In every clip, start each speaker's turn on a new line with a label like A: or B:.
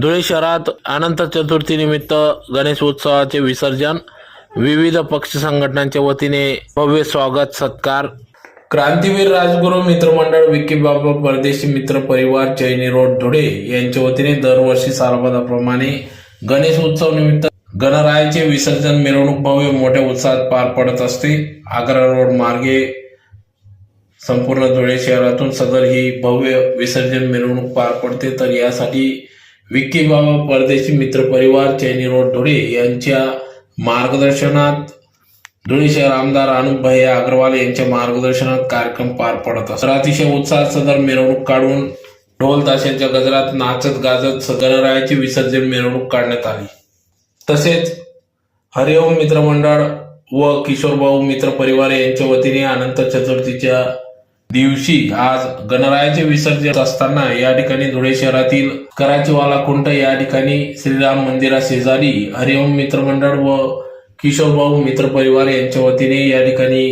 A: धुळे शहरात अनंत चतुर्थीनिमित्त गणेश उत्सवाचे विसर्जन विविध पक्ष संघटनांच्या वतीने भव्य स्वागत सत्कार. क्रांतीवीर राजगुरू मित्रमंडळ विकी बाबा परदेशी मित्र परिवार चैनी रोड धुळे यांच्या वतीने दरवर्षी सालबादाप्रमाणे गणेश उत्सव निमित्त गणरायाचे विसर्जन मिरवणूक भव्य मोठ्या उत्साहात पार पडत असते. आग्रा रोड मार्गे संपूर्ण धुळे शहरातून सदर ही भव्य विसर्जन मिरवणूक पार पडते. तर यासाठी विक्की बाबा परदेशी मित्र परिवार चैनी रोड धुळे यांच्या मार्गदर्शनात धुळे शहर आमदार अनुप भैया अग्रवाल यांच्या मार्गदर्शनात कार्यक्रम पार पडत असतो. अतिशय उत्साहात सदर मिरवणूक काढून ढोल ताशांच्या गजरात नाचत गाजत गणरायाची विसर्जन मिरवणूक काढण्यात आली. तसेच हरिओम मित्रमंडळ व किशोरभाऊ मित्र परिवार यांच्या वतीने अनंत चतुर्थीच्या दिवशी आज गणरायाचे विसर्जन असताना या ठिकाणी धुळे शहरातील कराचीवाला कुंट या ठिकाणी श्रीराम मंदिरा शेजारी हरिओम मित्रमंडळ व किशोरभाऊ मित्र परिवार यांच्या वतीने या ठिकाणी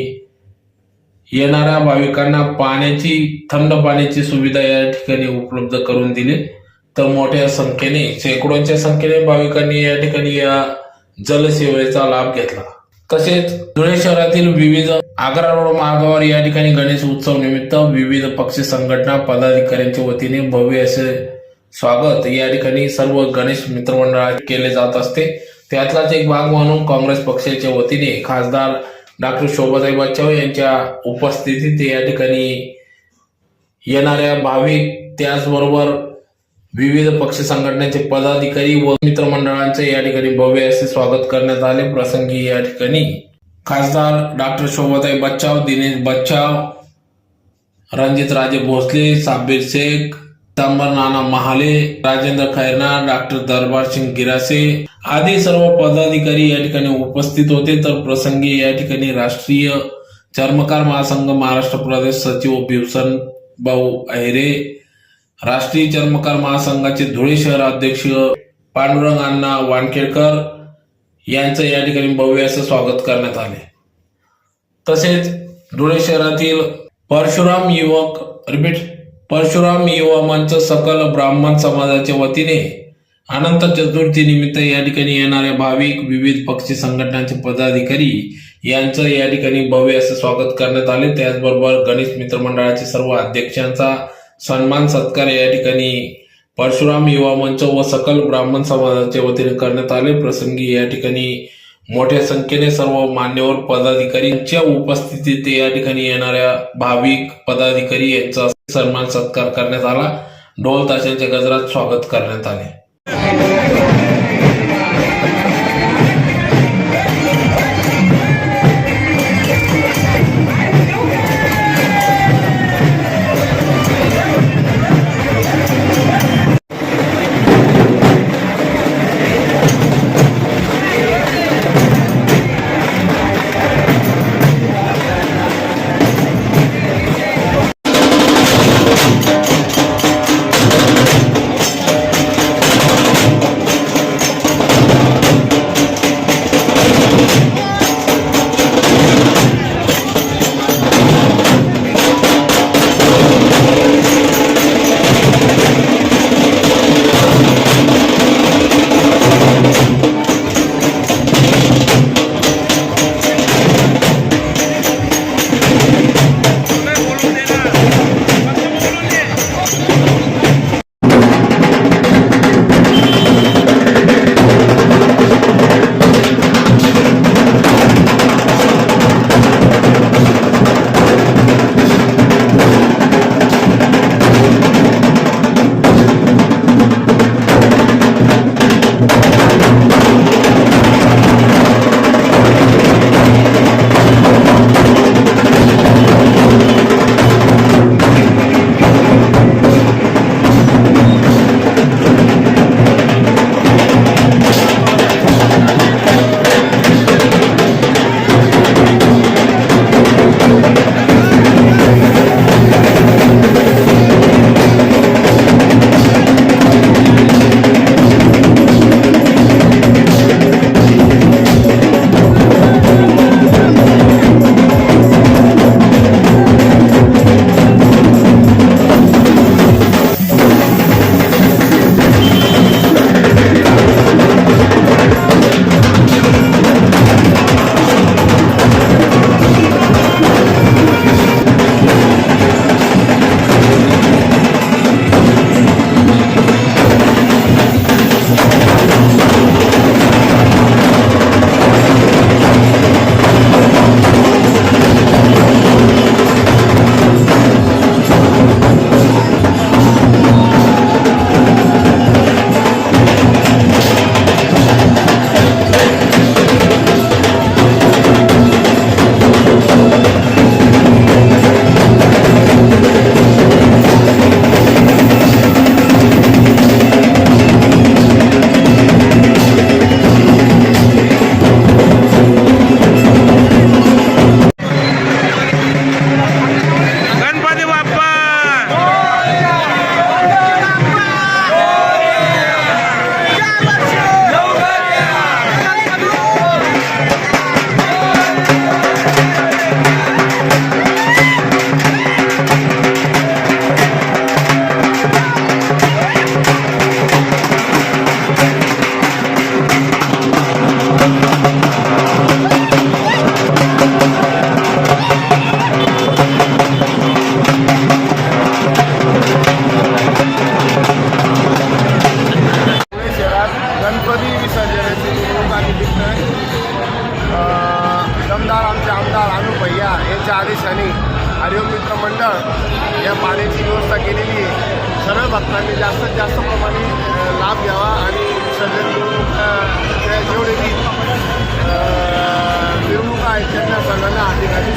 A: येणाऱ्या भाविकांना पाण्याची थंड पाण्याची सुविधा या ठिकाणी उपलब्ध करून दिली. तर मोठ्या संख्येने शेकडोंच्या संख्येने भाविकांनी या ठिकाणी या जलसेवेचा लाभ घेतला. तसेच धुळे शहरातील विविध आग्रा रोड मार्गावर या ठिकाणी गणेश उत्सव निमित्त विविध पक्ष संघटना पदाधिकाऱ्यांच्या वतीने भव्य असे स्वागत या ठिकाणी सर्व गणेश मित्रमंडळात केले जात असते. त्यातलाच एक भाग म्हणून काँग्रेस पक्षाच्या वतीने खासदार डॉक्टर शोभासाहेब बच्चाव यांच्या उपस्थितीत या ठिकाणी येणाऱ्या भाविक त्याचबरोबर विविध पक्ष संघटनेचे पदाधिकारी व मित्रमंडळांचे या ठिकाणी भव्य असे स्वागत करण्यात आले. प्रसंगी या ठिकाणी खासदार डॉक्टर शोभाताई बच्चाव दिनेश बच्चाव रणजित राजे भोसले साबीर शेख तांबर नाना महाले राजेंद्र खैरना डॉक्टर दरबार सिंग गिरासे आदी सर्व पदाधिकारी या ठिकाणी उपस्थित होते. तर प्रसंगी या ठिकाणी राष्ट्रीय चर्मकार महासंघ महाराष्ट्र प्रदेश सचिव भिवसन भाऊ अहिरे राष्ट्रीय चर्मकार महासंघाचे धुळे शहर अध्यक्ष पांडुरंग अण्णा वानखेडकर यांचं या ठिकाणी भव्य असं स्वागत करण्यात आले तसेच धुळे शहरातील परशुराम युवक रिपीट परशुराम युवा मंच सकल ब्राह्मण समाजाच्या वतीने अनंत चतुर्थी निमित्त या ठिकाणी येणाऱ्या भाविक विविध पक्षी संघटनांचे पदाधिकारी यांचं या ठिकाणी भव्य असं स्वागत करण्यात आले त्याचबरोबर गणेश मित्र मंडळाचे सर्व अध्यक्षांचा सन्मान सत्कार या ठिकाणी परशुराम युवा मंच व सकल ब्राह्मण समाजाच्या वतीने करण्यात आले. प्रसंगी या ठिकाणी मोठ्या संख्येने सर्व मान्यवर पदाधिकारींच्या उपस्थितीत या ठिकाणी येणाऱ्या भाविक पदाधिकारी यांचा सन्मान सत्कार करण्यात आला. ढोल ताशांच्या गजरात स्वागत करण्यात आले.
B: गणपती विसर्जनाचे निवडणुकानिमित्त दमदार आमचे आमदार अनु भैया यांच्या आदेशाने हरिओम मित्र मंडळ या पाण्याची व्यवस्था केलेली आहे. सर्व भक्तांनी जास्तीत जास्त प्रमाणे लाभ घ्यावा आणि विसर्जन निवडणुका जेवढेही निवडणुका आहेत त्यांना सर्वांना अधिकारी